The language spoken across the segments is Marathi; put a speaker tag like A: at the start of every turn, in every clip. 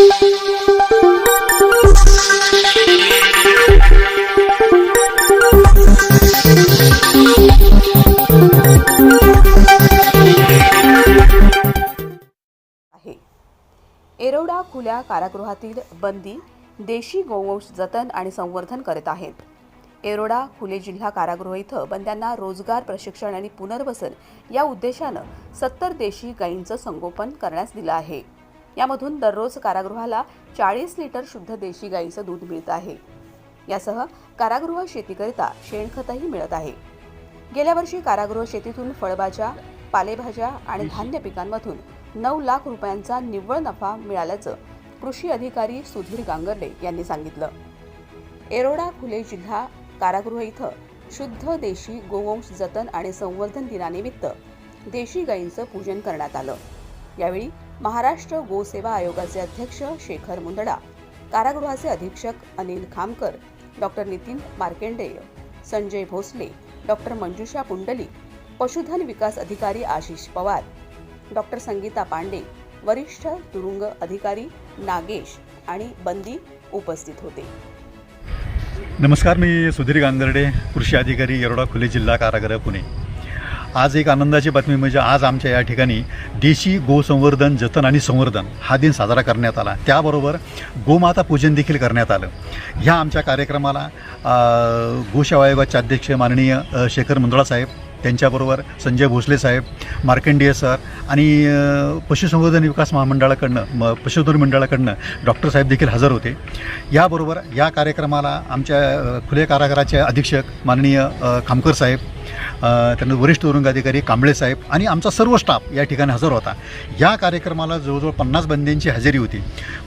A: आहे. एरोडा खुल्या कारागृहातील बंदी देशी गोवंश जतन आणि संवर्धन करत आहेत. एरोडा खुले जिल्हा कारागृह इथं बंद्यांना रोजगार प्रशिक्षण आणि पुनर्वसन या उद्देशानं सत्तर देशी गायींचं संगोपन करण्यास दिलं आहे. यामधून दररोज कारागृहाला चाळीस लिटर शुद्ध देशी गायीचं दूध मिळत आहे. यासह कारागृह शेतीकरिता शेणखतही मिळत आहे. गेल्या वर्षी कारागृह शेतीतून फळभाज्या पालेभाज्या आणि धान्य पिकांमधून नऊ लाख रुपयांचा निव्वळ नफा मिळाल्याचं कृषी अधिकारी सुधीर गांगर्डे यांनी सांगितलं. एरोडा खुले जिल्हा कारागृह इथं शुद्ध देशी गोवंश जतन आणि संवर्धन दिनानिमित्त देशी गायींचं पूजन करण्यात आलं. यावेळी महाराष्ट्र गोसेवा आयोगाचे अध्यक्ष शेखर मुंदडा कारागृहाचे अधीक्षक अनिल खामकर डॉक्टर नितीन मार्केंडेय संजय भोसले डॉक्टर मंजुषा पुंडली पशुधन विकास अधिकारी आशिष पवार डॉक्टर संगीता पांडे वरिष्ठ तुरुंग अधिकारी नागेश आणि बंदी उपस्थित होते.
B: नमस्कार मी सुधीर गांगर्डे कृषी अधिकारी येरोडा खुले जिल्हा कारागृह पुणे. आज एक आनंदाची बातमी म्हणजे आज आमच्या या ठिकाणी देशी गोसंवर्धन जतन आणि संवर्धन हा दिन साजरा करण्यात आला. त्याबरोबर गोमाता पूजन देखील करण्यात आलं. ह्या आमच्या कार्यक्रमाला अ, आयोगाचे अध्यक्ष माननीय शेखर मुंदळा साहेब त्यांच्याबरोबर संजय भोसले साहेब मार्कंडेय सर आणि पशुसंवर्धन विकास महामंडळाकडनं म पशुधन मंडळाकडनं डॉक्टर साहेब देखील हजर होते. याबरोबर या कार्यक्रमाला आमच्या खुले कारागाराचे अधीक्षक माननीय खामकर साहेब त्यानंतर वरिष्ठ तुरुंग अधिकारी कांबळे साहेब आणि आमचा सर्व स्टाफ या ठिकाणी हजर होता. या कार्यक्रमाला जवळजवळ पन्नास बंद्यांची हजेरी होती.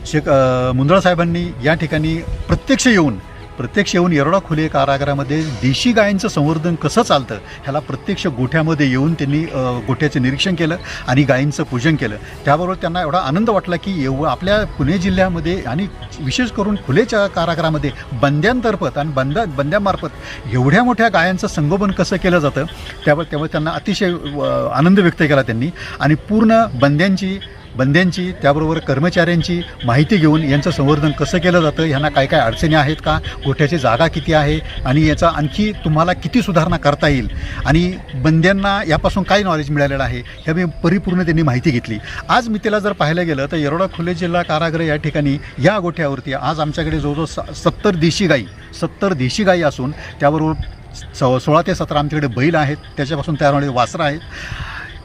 B: शेख मुंदळा साहेबांनी या ठिकाणी प्रत्यक्ष येऊन प्रत्यक्ष येऊन येरडा खुले कारागृहामध्ये देशी गायींचं संवर्धन कसं चालतं ह्याला प्रत्यक्ष गोठ्यामध्ये येऊन त्यांनी गोठ्याचं निरीक्षण केलं आणि गायींचं पूजन केलं. त्याबरोबर त्यांना एवढा आनंद वाटला की एव आपल्या पुणे जिल्ह्यामध्ये आणि विशेष करून खुलेच्या कारागृहामध्ये बंद्यांतर्फत आणि बंद बंद्यामार्फत एवढ्या मोठ्या गायांचं संगोपन कसं केलं जातं त्यावर त्यामुळे त्यांना अतिशय आनंद व्यक्त केला त्यांनी. आणि पूर्ण बंद्यांची बंद्यांची त्याबरोबर कर्मचाऱ्यांची माहिती घेऊन यांचं संवर्धन कसं केलं जातं ह्यांना काय काय अडचणी आहेत का गोठ्याची जागा किती आहे आणि याचा आणखी तुम्हाला किती सुधारणा करता येईल? आणि बंद्यांना यापासून काय नॉलेज मिळालेलं आहे ह्या मी परिपूर्ण त्यांनी माहिती घेतली. आज मी त्याला जर पाहायला गेलं तर येरोडा खुले जिल्हा कारागृह या ठिकाणी या गोठ्यावरती आज आमच्याकडे जवळजवळ स सत्तर देशी गाई सत्तर देशी गाई असून त्याबरोबर स सोळा ते सतरा आमच्याकडे बैल आहेत त्याच्यापासून तयार होणारे वासरं आहेत.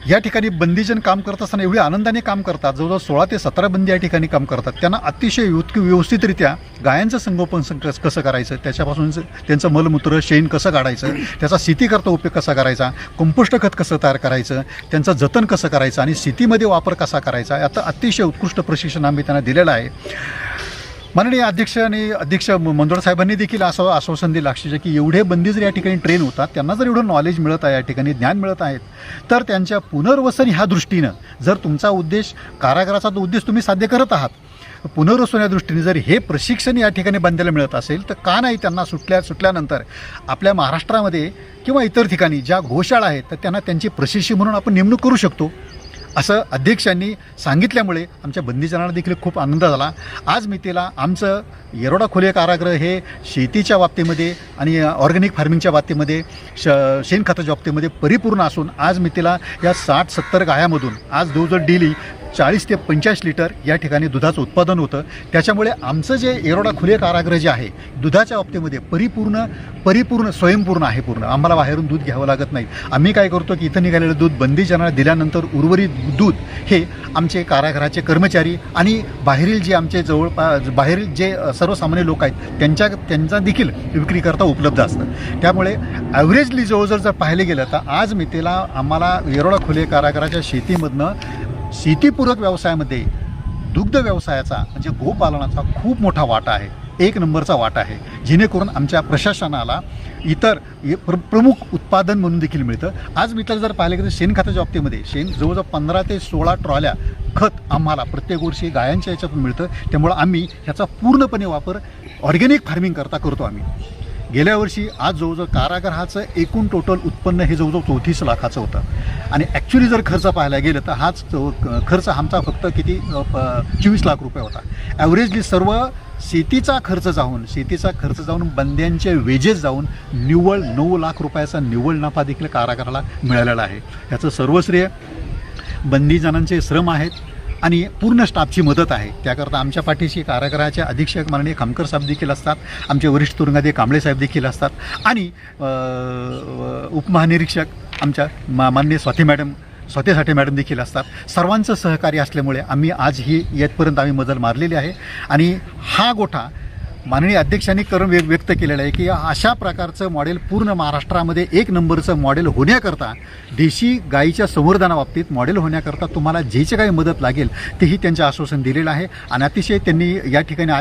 B: या ठिकाणी बंदीजन काम करत असताना एवढी आनंदाने काम करतात. जवळजवळ सोळा ते सतरा बंदी या ठिकाणी काम करतात. त्यांना अतिशय युत व्यवस्थितरित्या गायांचं संगोपन सं- कसं करायचं? त्याच्यापासून त्यांचं मलमूत्र शेण कसं काढायचं? त्याचा शेतीकरता उपयोग कसा करायचा? कंपोस्ट खत कसं तयार करायचं? त्यांचं जतन कसं करायचं? आणि शेतीमध्ये वापर कसा करायचा? याचा अतिशय उत्कृष्ट प्रशिक्षण आम्ही त्यांना दिलेलं आहे. माननीय अध्यक्ष आणि अध्यक्ष मंदोळ साहेबांनी देखील असं आश्वासन दिलं अक्षरशः की एवढे बंदी जर या ठिकाणी ट्रेन होतात त्यांना जर एवढं नॉलेज मिळत आहे या ठिकाणी ज्ञान मिळत आहेत तर त्यांच्या पुनर्वसन ह्या दृष्टीनं जर तुमचा उद्देश कारागाराचा तो उद्देश तुम्ही साध्य करत आहात पुनर्वसन या दृष्टीने जर हे प्रशिक्षण या ठिकाणी बांधायला मिळत असेल तर का नाही त्यांना सुटल्या सुटल्यानंतर आपल्या महाराष्ट्रामध्ये किंवा इतर ठिकाणी ज्या घोषाळा आहेत तर त्यांना त्यांची प्रशिक्षण म्हणून आपण नेमणूक करू शकतो? असं अध्यक्षांनी सांगितल्यामुळे आमच्या बंदीजनांना देखील खूप आनंद झाला. आज मी तिला आमचं येरोडा खोले कारागृह हे शेतीच्या बाबतीमध्ये आणि ऑर्गॅनिक फार्मिंगच्या बाबतीमध्ये श शेणखताच्या बाबतीमध्ये परिपूर्ण असून आज मी तिला या साठ सत्तर गायामधून आज जवळजवळ डेली चाळीस ते पंचेचाळीस लिटर या ठिकाणी दुधाचं उत्पादन होतं. त्याच्यामुळे आमचं जे येरोडा खुले कारागृह जे आहे दुधाच्या बाबतीमध्ये परिपूर्ण परिपूर्ण स्वयंपूर्ण आहे पूर्ण. आम्हाला बाहेरून दूध घ्यावं लागत नाही. आम्ही काय करतो की इथं निघालेलं दूध बंदीजना दिल्यानंतर उर्वरित दूध हे आमचे कारागृहाचे कर्मचारी आणि बाहेरील जे आमचे जवळपास बाहेरील जे सर्वसामान्य लोक आहेत त्यांच्या त्यांचा देखील विक्रीकरता उपलब्ध असतं. त्यामुळे ॲव्हरेजली जवळजवळ जर पाहिले गेलं तर आज मितेला आम्हाला येरोडा खुले कारागृहाच्या शेतीमधनं शेतीपूरक व्यवसायामध्ये दुग्ध व्यवसायाचा म्हणजे गोपालनाचा खूप मोठा वाटा आहे. एक नंबरचा वाटा आहे. जेणेकरून आमच्या प्रशासनाला इतर प्र प्रमुख उत्पादन म्हणून देखील मिळतं. आज मित्र जर पाहिलं गेलं तर शेणखताच्या बाबतीमध्ये शेण जवळजवळ पंधरा ते सोळा ट्रॉल्या खत आम्हाला प्रत्येक वर्षी गायांच्या याच्यातून मिळतं. त्यामुळं आम्ही ह्याचा पूर्णपणे वापर ऑर्गॅनिक फार्मिंग करता करतो आम्ही. गेल्या वर्षी आज जवळजवळ कारागृहाचं एकूण टोटल उत्पन्न हे जवळजवळ चौतीस लाखाचं होतं. आणि ॲक्च्युली जर खर्च पाहायला गेलं तर हाच खर्च आमचा फक्त किती चोवीस लाख रुपये होता. ॲव्हरेजली सर्व शेतीचा खर्च जाऊन शेतीचा खर्च जाऊन बंद्यांचे वेजेस जाऊन निव्वळ नऊ लाख रुपयाचा निव्वळ नफा देखील कारागाराला मिळालेला आहे. याचं सर्वश्रेय बंदीजनांचे श्रम आहेत. आणि पूर्ण स्टाफची मदत आहे. त्याकरता आमच्या पाठीशी कारागृहाचे अधीक्षक माननीय खामकर साहेब देखील असतात. आमचे वरिष्ठ तुरुंगाधे कांबळे साहेब देखील असतात. आणि उपमहानिरीक्षक आमच्या मा माननीय स्वाती मॅडम स्वाती साठे मॅडम देखील असतात. सर्वांचं सहकार्य असल्यामुळे आम्ही आज ही येतपर्यंत आम्ही मजल मारलेली आहे. आणि हा गोठा माननीय अध्यक्षांनी करून व्यक्त व्यक्त केलेलं आहे की अशा प्रकारचं मॉडेल पूर्ण महाराष्ट्रामध्ये एक नंबरचं मॉडेल होण्याकरता देशी गायीच्या संवर्धनाबाबतीत मॉडेल होण्याकरता तुम्हाला जे जे काही मदत लागेल तेही त्यांचे आश्वासन दिलेलं आहे. आणि अतिशय त्यांनी या ठिकाणी